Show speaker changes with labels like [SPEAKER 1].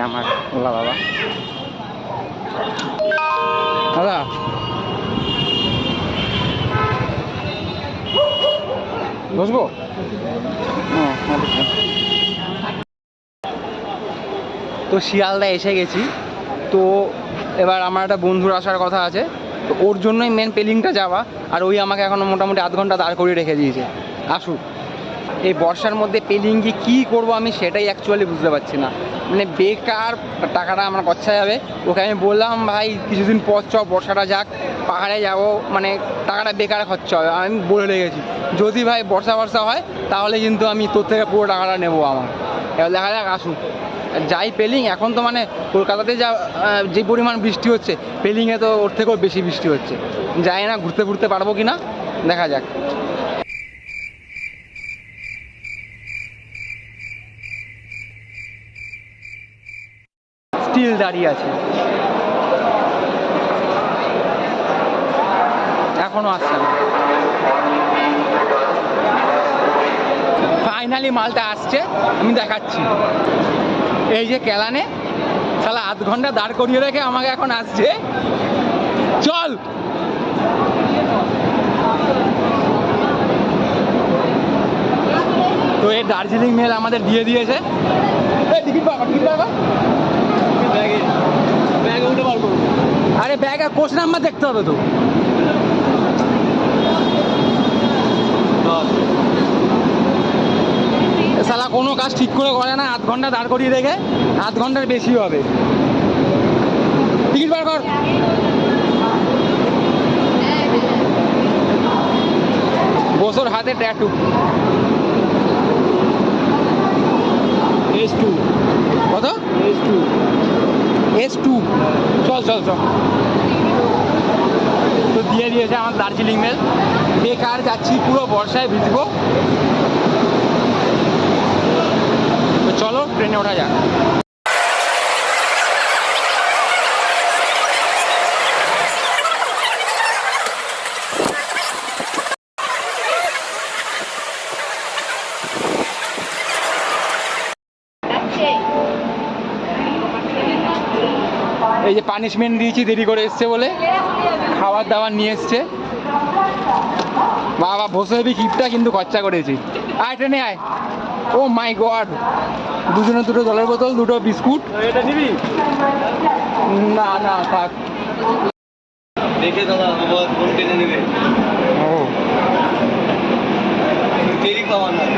[SPEAKER 1] আমার। ওলা বাবা। দাদা। বসবো? ও, হ্যাঁ, বসবো। তো শিয়ালদা এসে গেছি। তো এবার আমার একটা বন্ধুর আসার কথা আছে। তো ওর জন্যই মেন পেলিংটা যাওয়া। আর ওই আমাকে এখনও মোটামুটি আধ ঘণ্টা দাঁড় করিয়ে রেখে দিয়েছে। আসুক। এই বর্ষার মধ্যে পেলিংয়ে কী করব আমি সেটাই অ্যাকচুয়ালি বুঝতে পারছি না। মানে বেকার টাকাটা আমার খরচা যাবে। ওকে আমি বললাম, ভাই, কিছুদিন পর চ বর্ষাটা যাক, পাহাড়ে যাব মানে টাকাটা বেকার খরচা হবে। আমি বলে রেখেছি যদি ভাই বর্ষা বর্ষা হয়, তাহলে কিন্তু আমি তোর থেকে পুরো টাকাটা নেব আমার। এবার দেখা যাক, আসুক। যাই পেলিং, এখন তো মানে কলকাতাতে যা যে পরিমাণ বৃষ্টি হচ্ছে, পেলিংয়ে তো ওর থেকেও বেশি বৃষ্টি হচ্ছে। যাই না, ঘুরতে ঘুরতে পারব কি না দেখা যাক। স্টিল দাঁড়িয়ে আছে। এখনও আসছে না। ফাইনালি মালটা আসছে, আমি দেখাচ্ছি। এই যে কেলানে, শালা আধ ঘণ্টা দাঁড় করিয়ে রেখে আমাকে এখন আসছে। চল! তো এই দার্জিলিং মেল আমাদের দিয়ে দিয়েছে। টিকিট পাবা টিকিট পাবা আরে ব্যাগে কোচ নাম্বার দেখতে হবে তো। শালা কোনো কাজ ঠিক করে করে না আধ ঘণ্টা দাঁড় করিয়ে রেখে আধ ঘণ্টার বেশি হবে। টিকিট বার কর। বসোর হাতে ট্যাটু।
[SPEAKER 2] এস টু
[SPEAKER 1] কত?
[SPEAKER 2] এস টু
[SPEAKER 1] এস টু চল চল চল। তো দিয়ে দিয়েছে আমার দার্জিলিং মেল বেকার যাচ্ছি? পুরো বর্ষায় ভিজবো। চলো ট্রেনে ওঠা যাক। এই যে পানিশমেন্ট দিয়েছি দেরি করে এসছে বলে খাবার দাবার নিয়ে এসছে। বাবা বসে হেবি কিপটা কিন্তু খরচা করেছি। আয় ট্রেনে আয়। ও মাই গড দুজনে দুটো জলের বোতল দুটো বিস্কুট। না না থাক।
[SPEAKER 2] দেখে দাদা নেবে।
[SPEAKER 1] ও।
[SPEAKER 2] দেরি পাওয়া না।